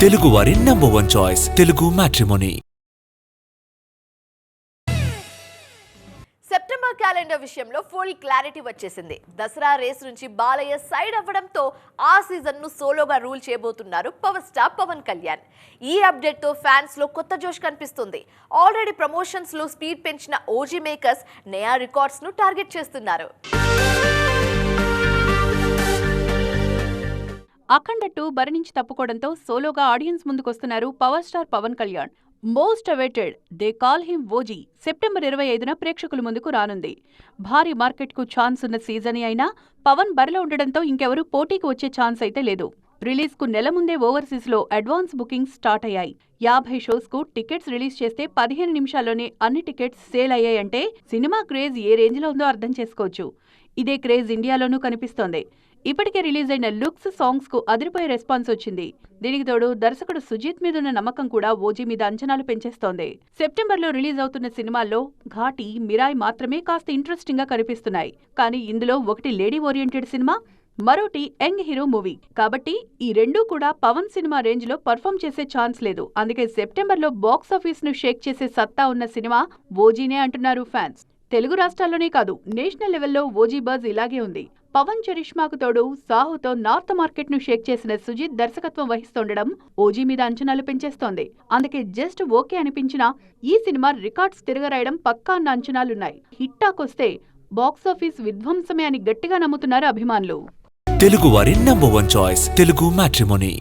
తెలుగువారి number one choice Telugu matrimony September calendar విషయంలో full clarity వచ్చేసింది. దసరా రేస్ నుంచి బాలయ్య సైడ్ అవ్వడంతో ఆ సీజన్ను సోలోగా రూల్ చేయబోతున్నారు పవర్ స్టార్ పవన్ కళ్యాణ్. ఈ అప్డేట్తో ఫ్యాన్స్లో కొత్త జోష్ కనిపిస్తుంది. ఆల్రెడీ ప్రమోషన్స్లో స్పీడ్ పెంచిన ఓజీ మేకర్స్ నయా రికార్డ్స్ను టార్గెట్ చేస్తున్నారు. అఖండ టూ బరి నుంచి తప్పుకోవడంతో సోలోగా audience ముందుకొస్తున్నారు power star Pawan Kalyan. Most awaited they call him OG. September ఇరవై ఐదున ప్రేక్షకుల ముందుకు రానుంది. భారీ మార్కెట్కు ఛాన్స్ ఉన్న సీజన్ అయినా పవన్ బరిలో ఉండడంతో ఇంకెవరూ పోటీకి వచ్చే ఛాన్స్ అయితే లేదు. రిలీజ్కు నెల ముందే ఓవర్సీస్లో అడ్వాన్స్ బుకింగ్స్ స్టార్ట్ అయ్యాయి. యాభై షోస్కు టికెట్స్ రిలీజ్ చేస్తే పదిహేను నిమిషాల్లోనే అన్ని టికెట్స్ సేల్ అయ్యాయంటే సినిమా క్రేజ్ ఏ రేంజ్లో ఉందో అర్థం చేసుకోవచ్చు. ఇదే క్రేజ్ ఇండియాలోనూ కనిపిస్తోంది. ఇప్పటికే రిలీజ్ అయిన లుక్స్ సాంగ్స్కు అదిరిపోయే రెస్పాన్స్ వచ్చింది. దీనికి తోడు దర్శకుడు సుజీత్ మీదున్న నమ్మకం కూడా ఓజీ మీద అంచనాలు పెంచేస్తోంది. సెప్టెంబర్లో రిలీజ్ అవుతున్న సినిమాల్లో ఘాటి మిరాయ్ మాత్రమే కాస్త ఇంట్రెస్టింగ్గా కనిపిస్తున్నాయి. కానీ ఇందులో ఒకటి లేడీ ఓరియంటెడ్ సినిమా మరోటి యంగ్ హీరో మూవీ. కాబట్టి ఈ రెండూ కూడా పవన్ సినిమా రేంజ్లో పర్ఫామ్ చేసే ఛాన్స్ లేదు. అందుకే సెప్టెంబర్లో బాక్స్ ఆఫీస్ను షేక్ చేసే సత్తా ఉన్న సినిమా ఓజీనే అంటున్నారు ఫ్యాన్స్. తెలుగు రాష్ట్రాల్లోనే కాదు నేషనల్ లెవెల్లో ఓజీ బజ్ ఇలాగే ఉంది. పవన్ చరిష్మాకు తోడు సాహుతో నార్త్ మార్కెట్ను షేక్ చేసిన సుజిత్ దర్శకత్వం వహిస్తుండడం ఓజీ మీద అంచనాలు పెంచేస్తోంది. అందుకే జస్ట్ ఓకే అనిపించినా ఈ సినిమా రికార్డ్స్ తిరగరాయడం పక్కా అన్న అంచనాలున్నాయి. హిట్టాకొస్తే బాక్సాఫీస్ విధ్వంసమే అని గట్టిగా నమ్ముతున్నారు అభిమానులు. తెలుగువారి number one choice Telugu matrimony.